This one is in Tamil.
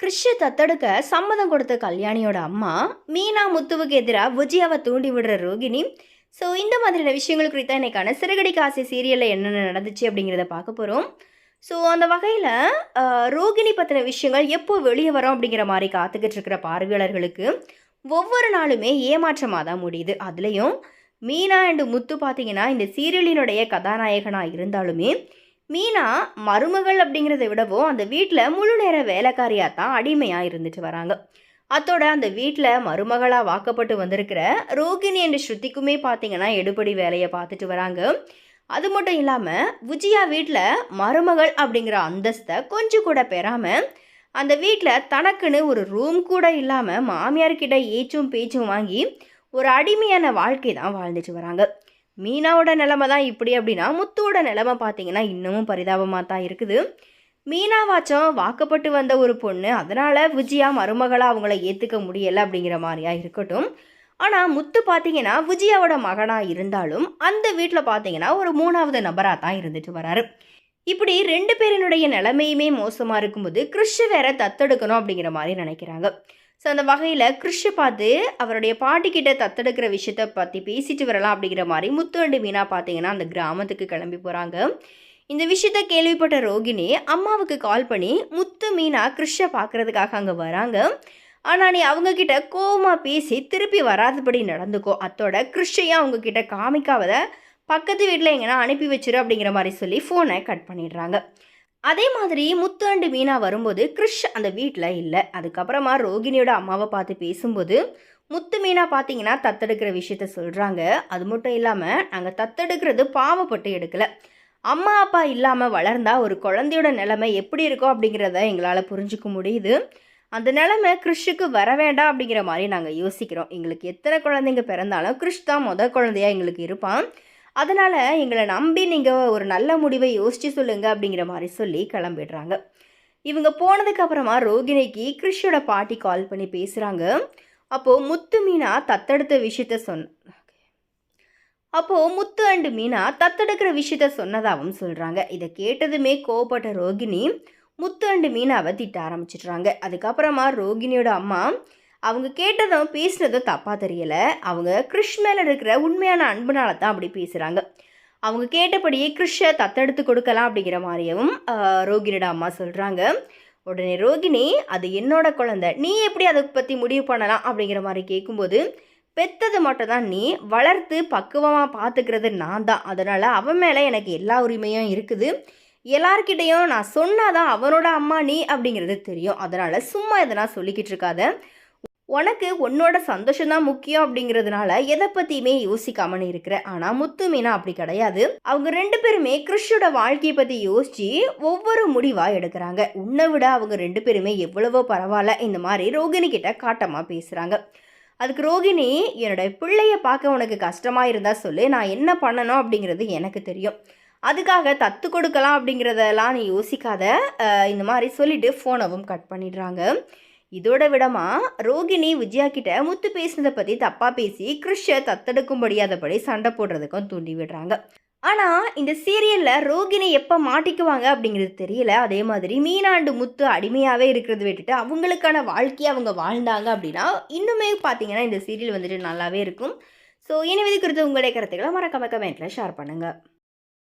கிறிஷ தத்தெடுக்க சம்மதம் கொடுத்த கல்யாணியோட அம்மா மீனா முத்துவுக்கு எதிராக விஜயாவை தூண்டி விடுற ரோகிணி. ஸோ இந்த மாதிரியான விஷயங்கள் குறித்த இன்னைக்கான சிறுகடி காசி சீரியலில் என்னென்ன நடந்துச்சு அப்படிங்கிறத பார்க்க போகிறோம் ஸோ அந்த வகையில் ரோகிணி பற்றின விஷயங்கள் எப்போ வெளியே வரும் அப்படிங்கிற மாதிரி காத்துக்கிட்டு இருக்கிற பார்வையாளர்களுக்கு ஒவ்வொரு நாளுமே ஏமாற்றமாக தான் முடியுது. அதுலேயும் மீனா அண்டு முத்து பார்த்தீங்கன்னா இந்த சீரியலினுடைய கதாநாயகனாக இருந்தாலுமே மீனா மருமகள் அப்படிங்கிறத விடவோ அந்த வீட்டில் முழு நேர வேலைக்காரியாக தான் அடிமையாக இருந்துட்டு வராங்க. அத்தோட அந்த வீட்டில் மருமகளாக வாக்கப்பட்டு வந்திருக்கிற ரோகிணி என்ற ஸ்ருதிக்குமே பார்த்தீங்கன்னா எடுபடி வேலையை பார்த்துட்டு வராங்க. அது மட்டும் இல்லாமல் விஜயா வீட்டில் மருமகள் அப்படிங்கிற அந்தஸ்தை கொஞ்சம் கூட பெறாமல் அந்த வீட்டில் தனக்குன்னு ஒரு ரூம் கூட இல்லாமல் மாமியார்கிட்ட ஏச்சும் பேச்சும் வாங்கி ஒரு அடிமையான வாழ்க்கை தான் வாழ்ந்துட்டு வராங்க. மீனாவோட நிலமை தான் இப்படி அப்படின்னா முத்துவோட நிலமை பார்த்தீங்கன்னா இன்னமும் பரிதாபமாக தான் இருக்குது. மீனாவாச்சும் வாக்கப்பட்டு வந்த ஒரு பொண்ணு அதனால் விஜயா மருமகளாக அவங்கள ஏற்றுக்க முடியலை அப்படிங்கிற மாதிரியா இருக்கட்டும். ஆனால் முத்து பார்த்தீங்கன்னா விஜயாவோட மகனாக இருந்தாலும் அந்த வீட்டில் பார்த்தீங்கன்னா ஒரு மூணாவது நபராக தான் இருந்துட்டு வராரு. இப்படி ரெண்டு பேரினுடைய நிலைமையுமே மோசமாக இருக்கும்போது கிறிஷ் வேற தத்தெடுக்கணும் அப்படிங்கிற மாதிரி நினைக்கிறாங்க. ஸோ அந்த வகையில் கிறிஷை பார்த்து அவருடைய பாட்டிக்கிட்ட தத்தெடுக்கிற விஷயத்த பற்றி பேசிட்டு வரலாம் அப்படிங்கிற மாதிரி முத்து அண்டு மீனா பார்த்தீங்கன்னா அந்த கிராமத்துக்கு கிளம்பி போகிறாங்க இந்த விஷயத்த கேள்விப்பட்ட ரோகிணி அம்மாவுக்கு கால் பண்ணி முத்து மீனா கிறிஷை பார்க்குறதுக்காக அங்கே வராங்க. ஆனால் நீ அவங்கக்கிட்ட கோவமாக பேசி திருப்பி வராதபடி நடந்துக்கோ. அத்தோட கிறிஷையும் அவங்கக்கிட்ட காமிக்காவத பக்கத்து வீட்டில் எங்கன்னா அனுப்பி வச்சிரு அப்படிங்கிற மாதிரி சொல்லி ஃபோனை கட் பண்ணிடுறாங்க. அதே மாதிரி முத்து அண்டு மீனா வரும்போது கிறிஷ் அந்த வீட்டில் இல்லை. அதுக்கப்புறமா ரோகிணியோட அம்மாவை பார்த்து பேசும்போது முத்து மீனா பார்த்தீங்கன்னா தத்தெடுக்கிற விஷயத்த சொல்கிறாங்க அது மட்டும் இல்லாமல் நாங்கள் தத்தெடுக்கிறது பாவப்பட்டு எடுக்கலை. அம்மா அப்பா இல்லாமல் வளர்ந்தா ஒரு குழந்தையோட நிலைமை எப்படி இருக்கும் அப்படிங்கிறத எங்களால் புரிஞ்சுக்க முடியுது. அந்த நிலைமை கிறிஷுக்கு வர வேண்டாம் அப்படிங்கிற மாதிரி நாங்கள் யோசிக்கிறோம். எங்களுக்கு எத்தனை குழந்தைங்க பிறந்தாலும் கிறிஷ் தான் முத குழந்தையா எங்களுக்கு இருப்பான். அதனால் எங்களை நம்பி நீங்கள் ஒரு நல்ல முடிவை யோசித்து சொல்லுங்கள் அப்படிங்கிற மாதிரி சொல்லி கிளம்பிடுறாங்க. இவங்க போனதுக்கு அப்புறமா ரோகிணிக்கு கிறிஷோட பாட்டி கால் பண்ணி பேசுகிறாங்க அப்போது முத்து மீனா தத்தெடுத்த விஷயத்த சொன்ன அப்போது முத்து அண்டு மீனா தத்தெடுக்கிற விஷயத்த சொன்னதாகவும் சொல்கிறாங்க இதை கேட்டதுமே கோவப்பட்ட ரோகிணி முத்து அண்டு மீனாவை திட்ட ஆரம்பிச்சிடுறாங்க. அதுக்கப்புறமா ரோகிணியோட அம்மா அவங்க கேட்டதும் பேசினதும் தப்பாக தெரியலை. அவங்க கிறிஷ் மேலே இருக்கிற உண்மையான அன்புனால தான் அப்படி பேசுகிறாங்க அவங்க கேட்டபடியே கிறிஷை தத்தெடுத்து கொடுக்கலாம் அப்படிங்கிற மாதிரியும் ஆஹ், ரோகிணியோட அம்மா சொல்கிறாங்க உடனே ரோகிணி அது என்னோட குழந்தை. நீ எப்படி அதை பற்றி முடிவு பண்ணலாம் அப்படிங்கிற மாதிரி கேட்கும்போது பெத்தது மட்டும் தான் நீ வளர்த்து பக்குவமாக பார்த்துக்கிறது நான் தான். அதனால் அவன் மேலே எனக்கு எல்லா உரிமையும் இருக்குது. எல்லார்கிட்டேயும் நான் சொன்னாதான் அவனோட அம்மா நீ அப்படிங்கிறது தெரியும். அதனால் சும்மா எதனா சொல்லிக்கிட்டு இருக்காத. உனக்கு உன்னோட சந்தோஷம்தான் முக்கியம் அப்படிங்கிறதுனால எதை பற்றியுமே யோசிக்காமனு இருக்கிற. ஆனால் முத்து மீனா அப்படி கிடையாது. அவங்க ரெண்டு பேருமே கிறிஷோட வாழ்க்கையை பற்றி யோசிச்சு ஒவ்வொரு முடிவாக எடுக்கிறாங்க. உன்னை விட அவங்க ரெண்டு பேருமே எவ்வளவோ பரவாயில்ல இந்த மாதிரி ரோகிணி கிட்ட காட்டமாக பேசுகிறாங்க அதுக்கு ரோகிணி என்னோட பிள்ளைய பார்க்க உனக்கு கஷ்டமாக இருந்தால் சொல்லு நான் என்ன பண்ணணும்? அப்படிங்கிறது எனக்கு தெரியும். அதுக்காக தத்து கொடுக்கலாம் அப்படிங்கிறதெல்லாம் நீ யோசிக்காத. இந்த மாதிரி சொல்லிட்டு ஃபோனவும் கட் பண்ணிடுறாங்க. இதோட விடமா ரோகிணி விஜயா கிட்ட முத்து பேசினதை பற்றி தப்பாக பேசி கிறிஷை தத்தெடுக்கும்படியாதபடி சண்டை போடுறதுக்கும் தூண்டி விடுறாங்க. ஆனால் இந்த சீரியலில் ரோகிணி எப்போ மாட்டிக்குவாங்க அப்படிங்கிறது தெரியல. அதே மாதிரி மீனாண்டு முத்து அடிமையாகவே இருக்கிறது விட்டுட்டு அவங்களுக்கான வாழ்க்கையை அவங்க வாழ்ந்தாங்க அப்படின்னா இன்னுமே பார்த்தீங்கன்னா இந்த சீரியல் வந்துட்டு நல்லாவே இருக்கும். ஸோ இனி குறித்து உங்களுடைய கருத்துக்களை மறக்காம கமெண்ட்டில் ஷேர் பண்ணுங்கள்